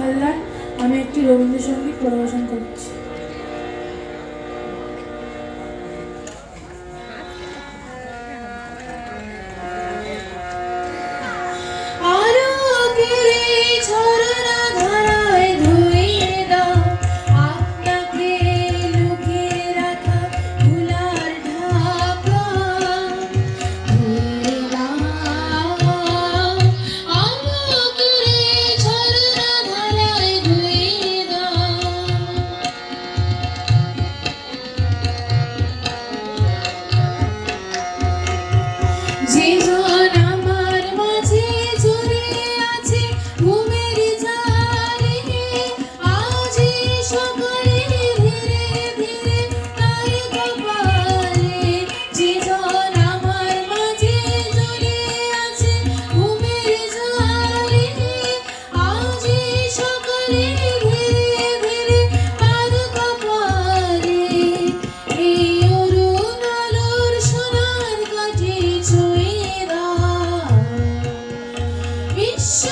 হালদার আমি একটি রবীন্দ্রসঙ্গীত পরিবেশন করছি। আরও Yes.